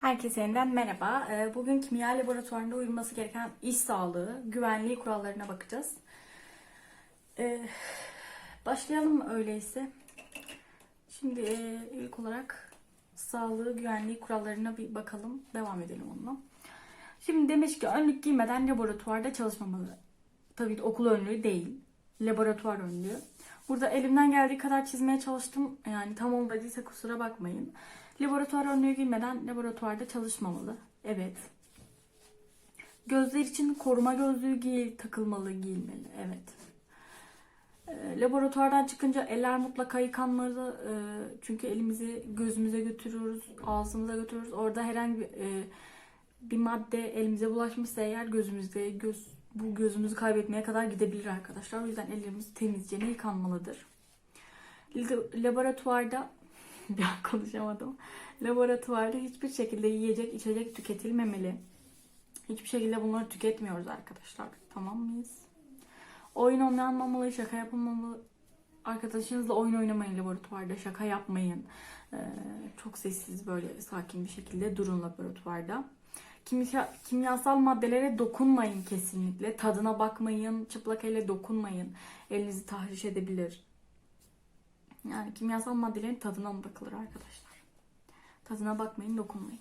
Herkese yeniden merhaba. Ee, Bugün kimya laboratuvarında uyulması gereken iş sağlığı, güvenliği kurallarına bakacağız. Ee, Başlayalım öyleyse. Şimdi e, ilk olarak sağlığı, güvenliği kurallarına bir bakalım. Devam edelim onunla. Şimdi demiş ki önlük giymeden laboratuvarda çalışmamalı. Tabii okul önlüğü değil. Laboratuvar önlüğü. Burada elimden geldiği kadar çizmeye çalıştım. Yani tam olmadıysa kusura bakmayın. Laboratuvar önlüğü giymeden laboratuvarda çalışmamalı. Evet. Gözler için koruma gözlüğü giy takılmalı, giyilmeli. Evet. E, laboratuvardan çıkınca eller mutlaka yıkanmalı. E, çünkü elimizi gözümüze götürüyoruz, ağzımıza götürüyoruz. Orada herhangi bir, e, bir madde elimize bulaşmışsa eğer gözümüzde göz bu gözümüzü kaybetmeye kadar gidebilir arkadaşlar. O yüzden ellerimiz temizce yıkanmalıdır. Laboratuvarda bir an konuşamadım. Laboratuvarda hiçbir şekilde yiyecek, içecek tüketilmemeli. Hiçbir şekilde bunları tüketmiyoruz arkadaşlar. Tamam mıyız? Oyun oynanmamalı, şaka yapılmamalı. Arkadaşınızla oyun oynamayın laboratuvarda, şaka yapmayın. Ee, çok sessiz böyle sakin bir şekilde durun laboratuvarda. Kimya, kimyasal maddelere dokunmayın kesinlikle. Tadına bakmayın, çıplak elle dokunmayın. Elinizi tahriş edebilir. Yani kimyasal maddelerin tadına mı bakılır arkadaşlar? Tadına bakmayın, dokunmayın.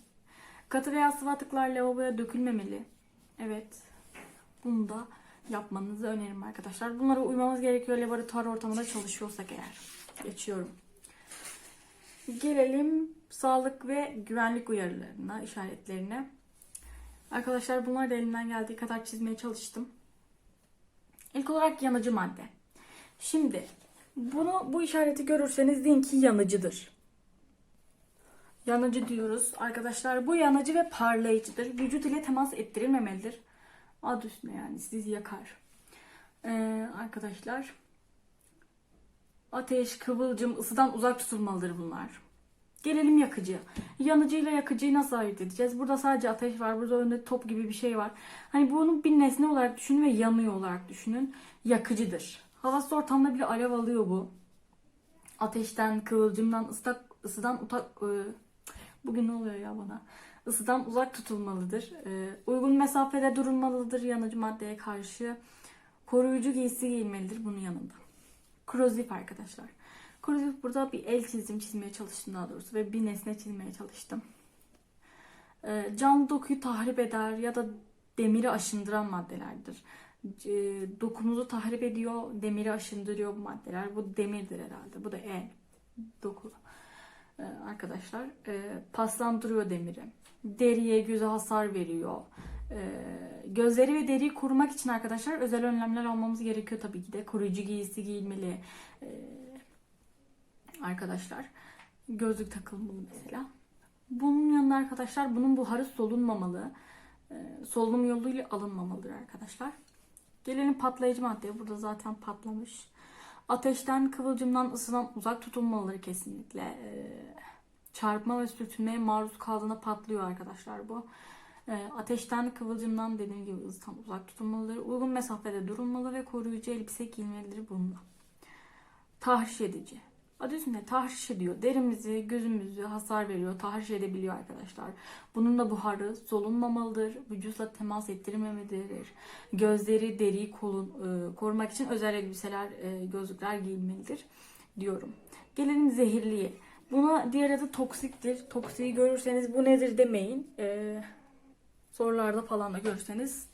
Katı veya sıvı atıklar lavaboya dökülmemeli. Evet. Bunu da yapmanızı öneririm arkadaşlar. Bunlara uymamız gerekiyor laboratuvar ortamında çalışıyorsak eğer. Geçiyorum. Gelelim sağlık ve güvenlik uyarılarına, işaretlerine. Arkadaşlar bunlar da elimden geldiği kadar çizmeye çalıştım. İlk olarak yanıcı madde. Şimdi bunu bu işareti görürseniz deyin ki yanıcıdır. Yanıcı diyoruz. Arkadaşlar bu yanıcı ve parlayıcıdır. Vücut ile temas ettirilmemelidir. Adı üstüne yani sizi yakar. Ee, arkadaşlar ateş, kıvılcım, ısıdan uzak tutulmalıdır bunlar. Gelelim yakıcı. Yanıcıyla yakıcıyı nasıl ayırt edeceğiz? Burada sadece ateş var. Burada önünde top gibi bir şey var. Hani bunu bir nesne olarak düşünün ve yanıyor olarak düşünün. Yakıcıdır. Havasız ortamda bile alev alıyor bu. Ateşten, kıvılcımdan, ıslak, ısıdan utak... e, Bugün ne oluyor ya bana? Isıdan uzak tutulmalıdır. E, uygun mesafede durulmalıdır yanıcı maddeye karşı. Koruyucu giysi giyilmelidir bunun yanında. Korozif arkadaşlar. Korozif burada bir el çizim çizmeye çalıştım daha doğrusu ve bir nesne çizmeye çalıştım. E, canlı dokuyu tahrip eder ya da demiri aşındıran maddelerdir. E, dokumuzu tahrip ediyor, demiri aşındırıyor bu maddeler. Bu demirdir herhalde. Bu da el. Doku. E, arkadaşlar e, paslandırıyor demiri. Deriye, göze hasar veriyor. E, gözleri ve deriyi korumak için arkadaşlar özel önlemler almamız gerekiyor tabii ki de. Koruyucu giysi giyilmeli. E, arkadaşlar gözlük takılmalı mesela. Bunun yanında arkadaşlar bunun buharı solunmamalı. E, solunum yoluyla alınmamalıdır arkadaşlar. Gelelim patlayıcı maddeye. Burada zaten patlamış. Ateşten, kıvılcımdan, ısıdan uzak tutulmalıdır kesinlikle. Ee, çarpma ve sürtünmeye maruz kaldığında patlıyor arkadaşlar bu. Ee, ateşten, kıvılcımdan dediğim gibi ısıdan uzak tutulmalıdır. Uygun mesafede durulmalı ve koruyucu elbise giyilmelidir bununla. Tahriş edici. Adı üstünde tahriş ediyor. Derimizi, gözümüzü hasar veriyor, tahriş edebiliyor arkadaşlar. Bunun da buharı solunmamalıdır. Vücutla temas ettirmemelidir. Gözleri, deriyi kolun, e, korumak için özel elbiseler, e, gözlükler giyilmelidir diyorum. Gelelim zehirliye. Buna diğer adı toksiktir. Toksiği görürseniz bu nedir demeyin. E, sorularda falan da görürseniz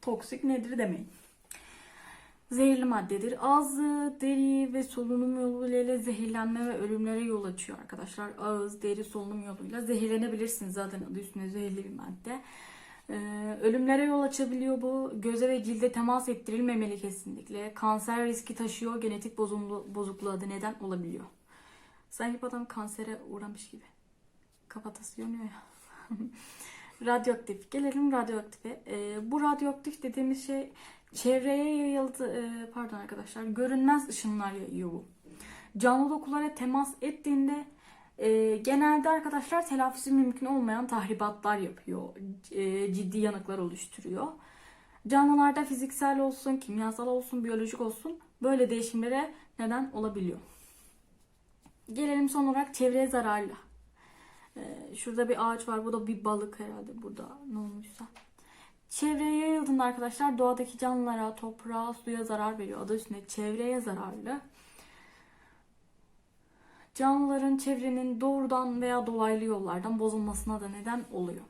toksik nedir demeyin zehirli maddedir. Ağzı, deri ve solunum yoluyla zehirlenme ve ölümlere yol açıyor arkadaşlar. Ağız, deri, solunum yoluyla zehirlenebilirsiniz zaten adı üstünde zehirli bir madde. Ee, ölümlere yol açabiliyor bu. Göze ve cilde temas ettirilmemeli kesinlikle. Kanser riski taşıyor. Genetik bozumlu, bozukluğa da neden olabiliyor. Sanki adam kansere uğramış gibi. Kafatası yanıyor ya. radyoaktif. Gelelim radyoaktife. Ee, bu radyoaktif dediğimiz şey çevreye yayıldı. E, pardon arkadaşlar. Görünmez ışınlar yayıyor bu. Canlı dokulara temas ettiğinde e, genelde arkadaşlar telafisi mümkün olmayan tahribatlar yapıyor. E, ciddi yanıklar oluşturuyor. Canlılarda fiziksel olsun, kimyasal olsun, biyolojik olsun böyle değişimlere neden olabiliyor. Gelelim son olarak çevreye zararlı. Şurada bir ağaç var. Bu da bir balık herhalde burada ne olmuşsa. Çevreye yayıldığında arkadaşlar doğadaki canlılara, toprağa, suya zarar veriyor. Adı üstünde çevreye zararlı. Canlıların çevrenin doğrudan veya dolaylı yollardan bozulmasına da neden oluyor.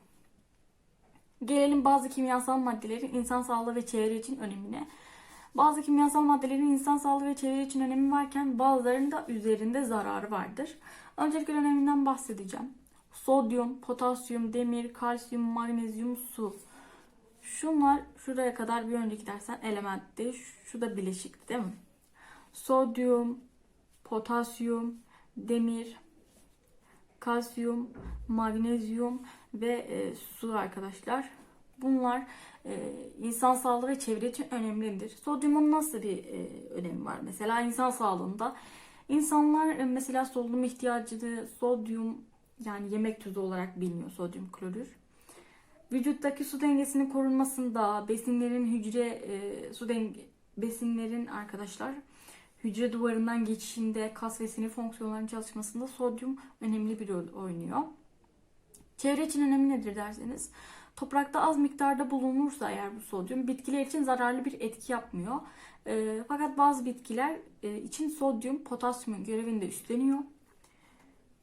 Gelelim bazı kimyasal maddelerin insan sağlığı ve çevre için önemine. Bazı kimyasal maddelerin insan sağlığı ve çevre için önemi varken bazılarının da üzerinde zararı vardır. Öncelikle öneminden bahsedeceğim. Sodyum, potasyum, demir, kalsiyum, magnezyum, su. Şunlar şuraya kadar bir önceki dersen elementti. Şu da bileşikti değil mi? Sodyum, potasyum, demir, kalsiyum, magnezyum ve e, su arkadaşlar. Bunlar e, insan sağlığı ve çevre için önemlidir. Sodyumun nasıl bir e, önemi var? Mesela insan sağlığında insanlar e, mesela solunum ihtiyacını sodyum yani yemek tuzu olarak biliniyor sodyum klorür. Vücuttaki su dengesinin korunmasında besinlerin hücre e, su denge besinlerin arkadaşlar hücre duvarından geçişinde kas ve sinir fonksiyonlarının çalışmasında sodyum önemli bir rol oynuyor. Çevre için önemi nedir derseniz toprakta az miktarda bulunursa eğer bu sodyum bitkiler için zararlı bir etki yapmıyor. E, fakat bazı bitkiler e, için sodyum potasyumun görevini de üstleniyor.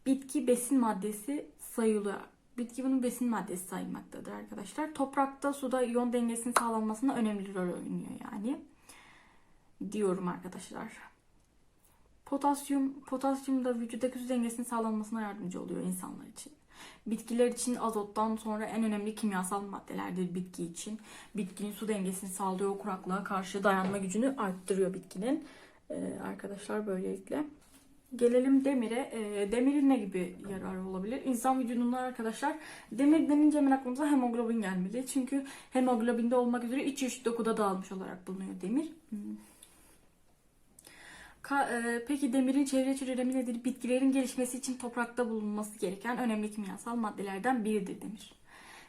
Bitki besin maddesi sayılıyor. Bitki bunun besin maddesi sayılmaktadır arkadaşlar. Toprakta suda iyon dengesinin sağlanmasında önemli rol oynuyor yani. Diyorum arkadaşlar. Potasyum, potasyum da vücuttaki su dengesinin sağlanmasına yardımcı oluyor insanlar için. Bitkiler için azottan sonra en önemli kimyasal maddelerdir bitki için. Bitkinin su dengesini sağlıyor, kuraklığa karşı dayanma gücünü arttırıyor bitkinin. Ee, arkadaşlar böylelikle. Gelelim demire. E, demirin ne gibi yararı olabilir? İnsan vücudunda arkadaşlar demir denince hemen aklımıza hemoglobin gelmeli. Çünkü hemoglobinde olmak üzere iç üç dokuda dağılmış olarak bulunuyor demir. Hmm. Ka- e, peki demirin çevre için nedir? Bitkilerin gelişmesi için toprakta bulunması gereken önemli kimyasal maddelerden biridir demir.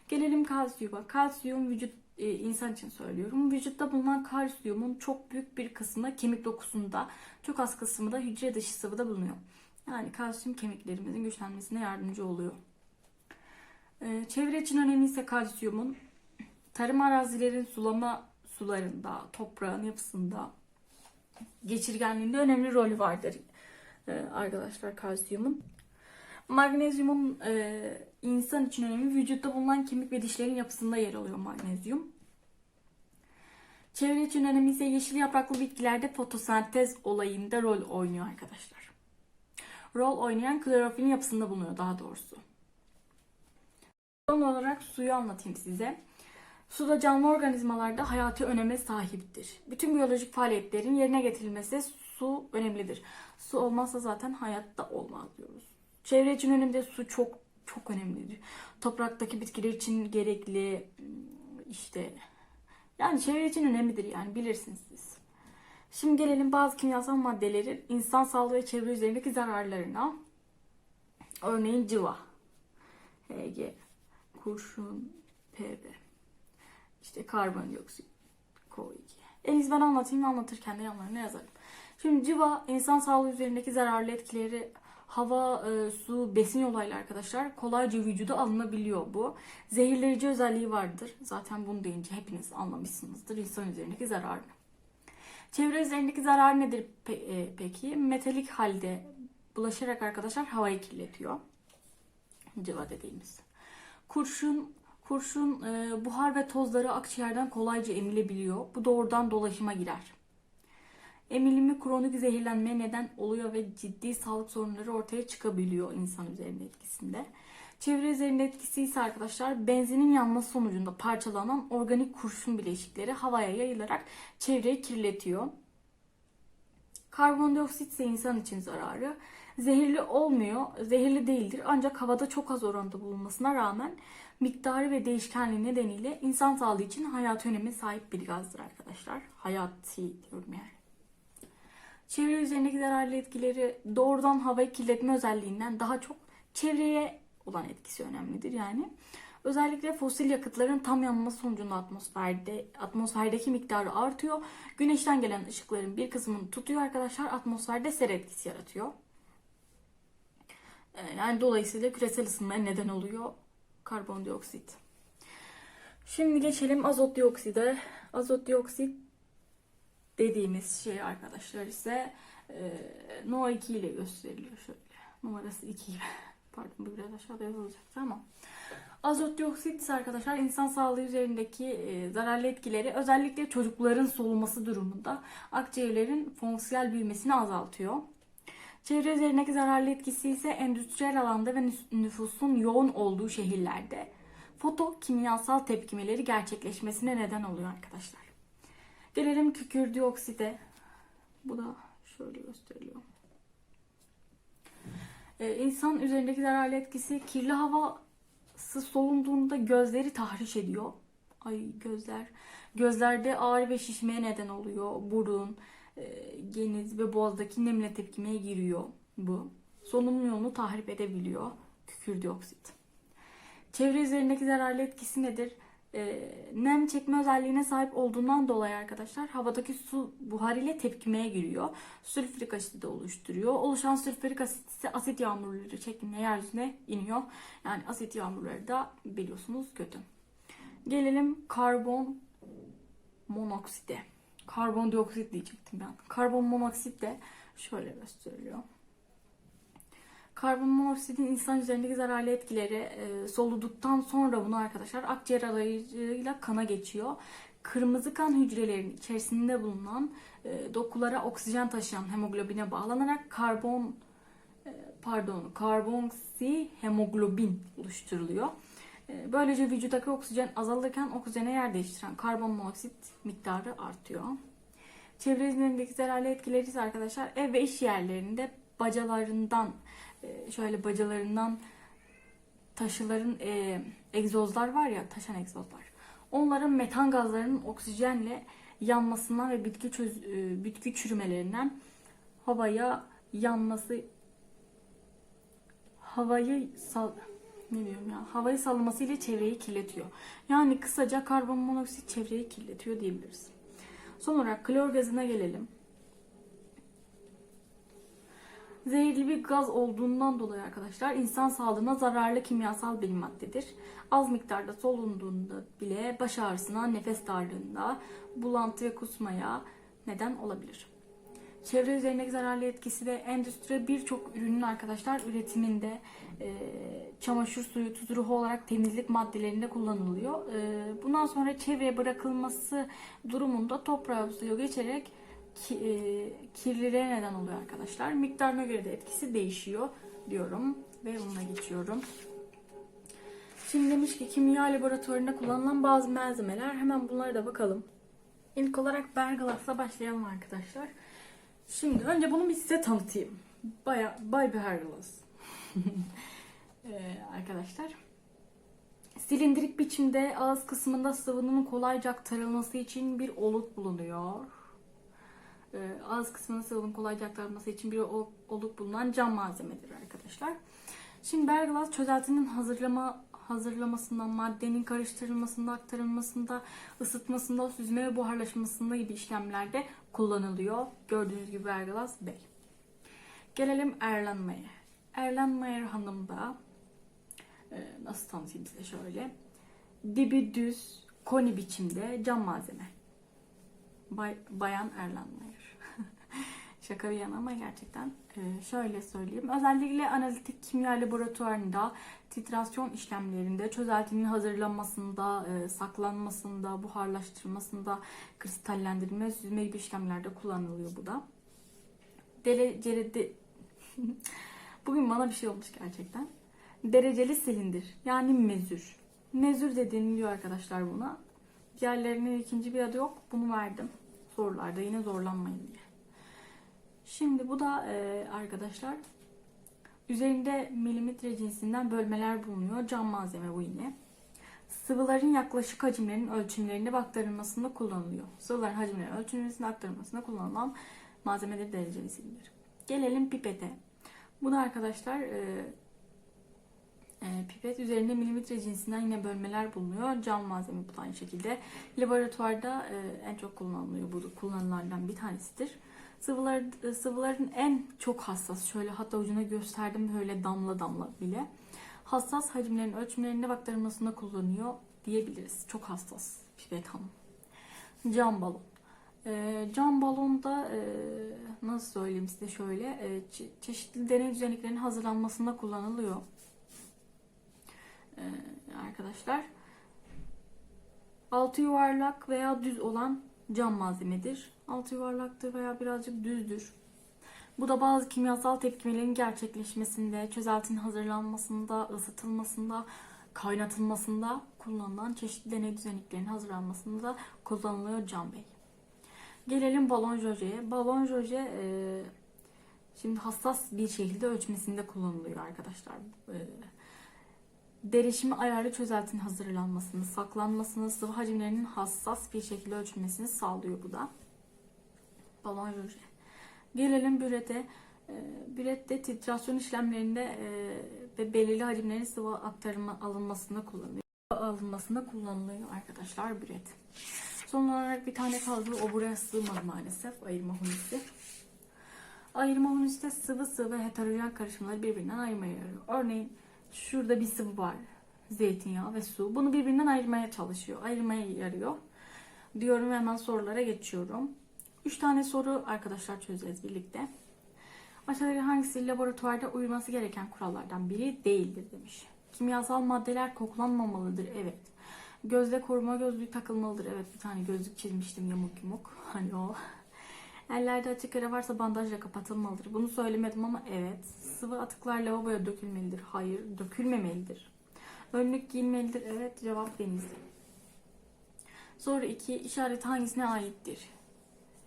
Gelelim kalsiyuma. Kalsiyum vücut e, insan için söylüyorum. Vücutta bulunan kalsiyumun çok büyük bir kısmı kemik dokusunda, çok az kısmı da hücre dışı sıvıda bulunuyor. Yani kalsiyum kemiklerimizin güçlenmesine yardımcı oluyor. E, çevre için önemli ise kalsiyumun tarım arazilerin sulama sularında, toprağın yapısında, geçirgenliğinde önemli rolü vardır e, arkadaşlar kalsiyumun. Magnezyumun e, insan için önemi vücutta bulunan kemik ve dişlerin yapısında yer alıyor magnezyum. Çevre için önemi ise yeşil yapraklı bitkilerde fotosentez olayında rol oynuyor arkadaşlar. Rol oynayan klorofilin yapısında bulunuyor daha doğrusu. Son olarak suyu anlatayım size. Suda canlı organizmalarda hayati öneme sahiptir. Bütün biyolojik faaliyetlerin yerine getirilmesi su önemlidir. Su olmazsa zaten hayatta olmaz diyoruz. Çevre için önemli su çok çok önemlidir. Topraktaki bitkiler için gerekli işte yani çevre için önemlidir yani bilirsiniz siz. Şimdi gelelim bazı kimyasal maddelerin insan sağlığı ve çevre üzerindeki zararlarına. Örneğin cıva, Hg, kurşun, Pb, işte karbondioksit, CO2. En iyisi ben anlatayım anlatırken de yanlarına yazarım. Şimdi civa insan sağlığı üzerindeki zararlı etkileri hava, e, su, besin yoluyla arkadaşlar kolayca vücuda alınabiliyor bu. Zehirleyici özelliği vardır. Zaten bunu deyince hepiniz anlamışsınızdır insan üzerindeki zararını. Çevre üzerindeki zarar nedir pe- e, peki? Metalik halde bulaşarak arkadaşlar havayı kirletiyor. Civa dediğimiz. Kurşun kurşun e, buhar ve tozları akciğerden kolayca emilebiliyor. Bu doğrudan dolaşıma girer. Emilimi kronik zehirlenmeye neden oluyor ve ciddi sağlık sorunları ortaya çıkabiliyor insan üzerinde etkisinde. Çevre üzerinde etkisi ise arkadaşlar benzinin yanması sonucunda parçalanan organik kurşun bileşikleri havaya yayılarak çevreyi kirletiyor. Karbondioksit ise insan için zararı. Zehirli olmuyor, zehirli değildir ancak havada çok az oranda bulunmasına rağmen miktarı ve değişkenliği nedeniyle insan sağlığı için hayati öneme sahip bir gazdır arkadaşlar. Hayati diyorum yani. Çevre üzerindeki zararlı etkileri doğrudan havayı kirletme özelliğinden daha çok çevreye olan etkisi önemlidir yani. Özellikle fosil yakıtların tam yanması sonucunda atmosferde atmosferdeki miktarı artıyor. Güneşten gelen ışıkların bir kısmını tutuyor arkadaşlar. Atmosferde ser etkisi yaratıyor. E, yani dolayısıyla küresel ısınmaya neden oluyor karbondioksit. Şimdi geçelim azot diokside. Azot dioksit dediğimiz şey arkadaşlar ise e, NO2 ile gösteriliyor şöyle. Numarası 2 ile. Pardon bu biraz aşağıda yazılacaktı ama. Azot dioksit ise arkadaşlar insan sağlığı üzerindeki e, zararlı etkileri özellikle çocukların soluması durumunda akciğerlerin fonksiyel büyümesini azaltıyor. Çevre üzerindeki zararlı etkisi ise endüstriyel alanda ve nüfusun yoğun olduğu şehirlerde fotokimyasal tepkimeleri gerçekleşmesine neden oluyor arkadaşlar. Gelelim kükür diokside. Bu da şöyle gösteriliyor. Ee, insan üzerindeki zararlı etkisi kirli havası solunduğunda gözleri tahriş ediyor. Ay gözler. Gözlerde ağrı ve şişmeye neden oluyor. Burun, e, geniz ve boğazdaki nemle tepkimeye giriyor bu. Solunum yolunu tahrip edebiliyor kükür dioksit. Çevre üzerindeki zararlı etkisi nedir? Ee, nem çekme özelliğine sahip olduğundan dolayı arkadaşlar havadaki su buharıyla tepkimeye giriyor. Sülfürik asiti de oluşturuyor. Oluşan sülfürik asit ise asit yağmurları şeklinde yeryüzüne iniyor. Yani asit yağmurları da biliyorsunuz kötü. Gelelim karbon monokside. Karbondioksit diyecektim ben. Karbon monoksit de şöyle gösteriliyor. Karbon monoksidin insan üzerindeki zararlı etkileri e, soluduktan sonra bunu arkadaşlar akciğer arayıcıyla kana geçiyor. Kırmızı kan hücrelerinin içerisinde bulunan e, dokulara oksijen taşıyan hemoglobine bağlanarak karbon e, pardon karbonksi hemoglobin oluşturuluyor. E, böylece vücuttaki oksijen azalırken oksijene yer değiştiren karbon monoksit miktarı artıyor. Çevre üzerindeki zararlı etkileri ise arkadaşlar ev ve iş yerlerinde bacalarından şöyle bacalarından taşıların e, egzozlar var ya taşan egzozlar. Onların metan gazlarının oksijenle yanmasından ve bitki çöz, e, bitki çürümelerinden havaya yanması havayı sal ne diyorum ya havayı salması ile çevreyi kirletiyor. Yani kısaca karbon monoksit çevreyi kirletiyor diyebiliriz. Son olarak klor gazına gelelim. Zehirli bir gaz olduğundan dolayı arkadaşlar insan sağlığına zararlı kimyasal bir maddedir. Az miktarda solunduğunda bile baş ağrısına, nefes darlığında, bulantı ve kusmaya neden olabilir. Çevre üzerindeki zararlı etkisi de endüstri birçok ürünün arkadaşlar üretiminde e, çamaşır suyu, tuz ruhu olarak temizlik maddelerinde kullanılıyor. E, bundan sonra çevreye bırakılması durumunda toprağa suya geçerek kirliliğe neden oluyor arkadaşlar. Miktarına göre de etkisi değişiyor diyorum ve bununla geçiyorum. Şimdi demiş ki kimya laboratuvarında kullanılan bazı malzemeler. Hemen bunlara da bakalım. İlk olarak Bergalas'la başlayalım arkadaşlar. Şimdi önce bunu bir size tanıtayım. Baya Bay Bergalas. ee, arkadaşlar. Silindirik biçimde ağız kısmında sıvının kolayca aktarılması için bir oluk bulunuyor. Ee, ağız kısmında sıvının kolayca aktarılması için bir oluk bulunan cam malzemedir arkadaşlar. Şimdi Berglas çözeltinin hazırlama hazırlamasından, maddenin karıştırılmasında, aktarılmasında, ısıtmasında, süzme ve buharlaşmasında gibi işlemlerde kullanılıyor. Gördüğünüz gibi Berglas Bey. Gelelim Erlenmeyer. Erlenmeyer Hanım da e, nasıl tanıtayım size şöyle. Dibi düz, koni biçimde cam malzeme. Bay, Bayan Erlenmeyer. Şaka bir yana ama gerçekten e, şöyle söyleyeyim. Özellikle analitik kimya laboratuvarında titrasyon işlemlerinde, çözeltinin hazırlanmasında, e, saklanmasında, buharlaştırılmasında, kristallendirme, süzme gibi işlemlerde kullanılıyor bu da. Dereceli de... Bugün bana bir şey olmuş gerçekten. Dereceli silindir yani mezür. Mezür de deniliyor arkadaşlar buna. Diğerlerinin ikinci bir adı yok. Bunu verdim. Sorularda yine zorlanmayın diye. Şimdi bu da e, arkadaşlar üzerinde milimetre cinsinden bölmeler bulunuyor. Cam malzeme bu yine. Sıvıların yaklaşık hacimlerinin ölçümlerinde aktarılmasında kullanılıyor. Sıvıların hacimlerinin ölçülmesinde aktarılmasında kullanılan malzemeleri dereceli silindir. Gelelim pipete. Bu da arkadaşlar e, e, pipet üzerinde milimetre cinsinden yine bölmeler bulunuyor. Cam malzeme bu aynı şekilde. Laboratuvarda e, en çok kullanılıyor. Bu da kullanılanlardan bir tanesidir. Sıvılar, e, sıvıların en çok hassas, şöyle hatta ucuna gösterdim böyle damla damla bile. Hassas hacimlerin ölçümlerinde ve aktarılmasında kullanıyor diyebiliriz. Çok hassas pipet hanım. Cam balon. Ee, cam balonda e, nasıl söyleyeyim size şöyle e, çe- çeşitli deney düzenliklerinin hazırlanmasında kullanılıyor. Ee, arkadaşlar. Altı yuvarlak veya düz olan cam malzemedir. Altı yuvarlaktır veya birazcık düzdür. Bu da bazı kimyasal tepkimelerin gerçekleşmesinde, çözeltinin hazırlanmasında, ısıtılmasında, kaynatılmasında kullanılan çeşitli deney düzenliklerinin hazırlanmasında kullanılıyor cam bey. Gelelim balon jojeye. Balon joje e, şimdi hassas bir şekilde ölçmesinde kullanılıyor arkadaşlar. E, derişimi ayarlı çözeltinin hazırlanmasını, saklanmasını, sıvı hacimlerinin hassas bir şekilde ölçülmesini sağlıyor bu da. Balon. Gelelim bürete. E, Bürette titrasyon işlemlerinde e, ve belirli hacimlerin sıvı aktarımı alınmasında kullanılıyor. Alınmasında kullanılıyor arkadaşlar büret. Son olarak bir tane kaldı. O buraya sığmadı maalesef. Ayırma hunisi. Ayırma hunisi de sıvı sıvı heterojen karışımları birbirinden ayırmaya yarıyor. Örneğin şurada bir sıvı var. Zeytinyağı ve su. Bunu birbirinden ayırmaya çalışıyor. Ayırmaya yarıyor. Diyorum hemen sorulara geçiyorum. Üç tane soru arkadaşlar çözeceğiz birlikte. Aşağıdaki hangisi laboratuvarda uyulması gereken kurallardan biri değildir demiş. Kimyasal maddeler koklanmamalıdır. Evet. Gözle koruma gözlüğü takılmalıdır. Evet bir tane gözlük çizmiştim yamuk yumuk. Hani o. Ellerde açık yara varsa bandajla kapatılmalıdır. Bunu söylemedim ama evet. Sıvı atıklar lavaboya dökülmelidir. Hayır, dökülmemelidir. Önlük giyilmelidir. Evet, cevap denizli. Soru 2. İşaret hangisine aittir?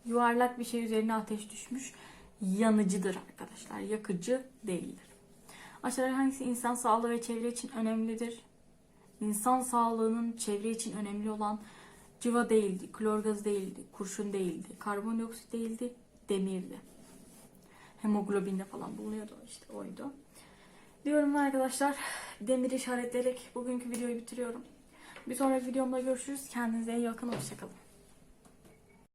Yuvarlak bir şey üzerine ateş düşmüş. Yanıcıdır arkadaşlar. Yakıcı değildir. Aşağıda hangisi insan sağlığı ve çevre için önemlidir? İnsan sağlığının çevre için önemli olan cıva değildi, klor gazı değildi, kurşun değildi, karbondioksit değildi, demirdi. Hemoglobinde falan bulunuyordu işte oydu. Diyorum arkadaşlar demir işaretleyerek bugünkü videoyu bitiriyorum. Bir sonraki videomda görüşürüz. Kendinize iyi bakın. Hoşçakalın.